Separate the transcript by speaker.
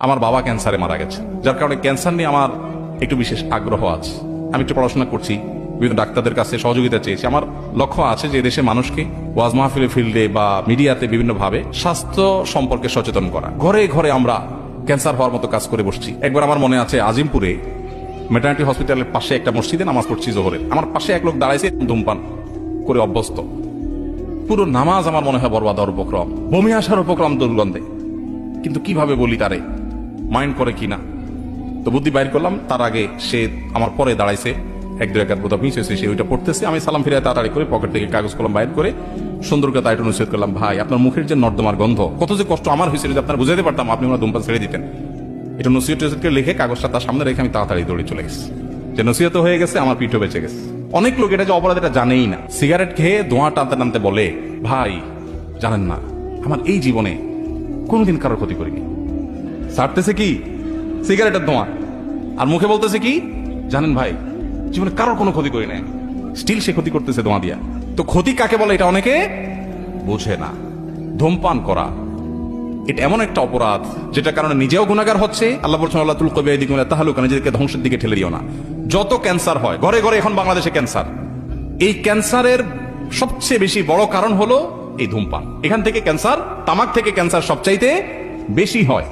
Speaker 1: আমার বাবা ক্যান্সারে মারা গেছে। যার কারণে ক্যান্সার নিয়ে আমার একটু বিশেষ আগ্রহ আছে। আমি একটু পড়াশোনা করছি, বিভিন্ন ডাক্তারদের কাছে সহযোগিতা চেয়েছি। আমার লক্ষ্য আছে যে দেশের মানুষকে ওয়াজ মাহফিলের ফিল্ডে বা মিডিয়াতে বিভিন্নভাবে স্বাস্থ্য সম্পর্কে সচেতন করা। ঘরে ঘরে আমরা ক্যান্সার হওয়ার মতো কাজ করে বসছি। একবার আমার মনে আছে, আজিমপুরে মেটার্নিটি হসপিটালের পাশে একটা মসজিদে নামাজ পড়ছি জোহরে আমার পাশে এক লোক দাঁড়াইছে ধূমপান করে অভ্যস্ত। পুরো নামাজ আমার মনে হয় বরবাদ উপক্রম। বমি আসার উপক্রম দুর্গন্ধে। কিন্তু কীভাবে বলি তারে? মাইন্ড করে কিনা? তো বুদ্ধি বাইর করলাম, তার আগে সে আমার পরে দাঁড়াইছে, এক দু বোধহয় মিস হয়েছে সে ওইটা পড়তেছে। আমি সালাম ফিরে তাড়াতাড়ি করে পকেট থেকে কাগজ, কলম বাইর করে সুন্দর করে তাইটু নসিহত করলাম, ভাই, আপনার মুখের যে নর্দমার গন্ধ, কত যে কষ্ট আমার হয়েছিল যদি আপনার বুঝাইতে পারতাম, আপনি ওনার ধূমপান ছেড়ে দিতেন। এটা নসিহত লিখে কাগজটা তার সামনে রেখে আমি তাড়াতাড়ি দৌড়ে চলে গেছি। যে নসিহত হয়ে গেছে, আমার পিঠও বেঁচে গেছে। অনেক লোক এটা যে অপরাধ, এটা জানেই না। সিগারেট খেয়ে ধোঁয়া টানতে টানতে বলে, ভাই, জানেন না, আমার এই জীবনে কোনোদিন কারোর ক্ষতি করিনি। ছাড়তেছে কি? সিগারেটের ধোঁয়া। আর মুখে বলতেছে কি? জানেন ভাই, জীবনে কারোর কোনো ক্ষতি করি নাই। স্টিল সে ক্ষতি করতেছে ধোঁয়া দিয়া। তো ক্ষতি কাকে বলে এটা অনেকে বোঝে না। ধূমপান করা। এটা এমন একটা অপরাধ যেটা কারণে নিজেও গুণাগার হচ্ছে। আল্লাহ বলছেন, আল্লাহ তুল কবি দিকে তাহলে নিজেদেরকে ধ্বংসের দিকে ঠেলে দিও না। যত ক্যান্সার হয়, ঘরে ঘরে এখন বাংলাদেশে ক্যান্সার। এই ক্যান্সারের সবচেয়ে বেশি বড় কারণ হলো এই ধূমপান। এখান থেকে ক্যান্সার, তামাক থেকে ক্যান্সার সবচাইতে বেশি হয়।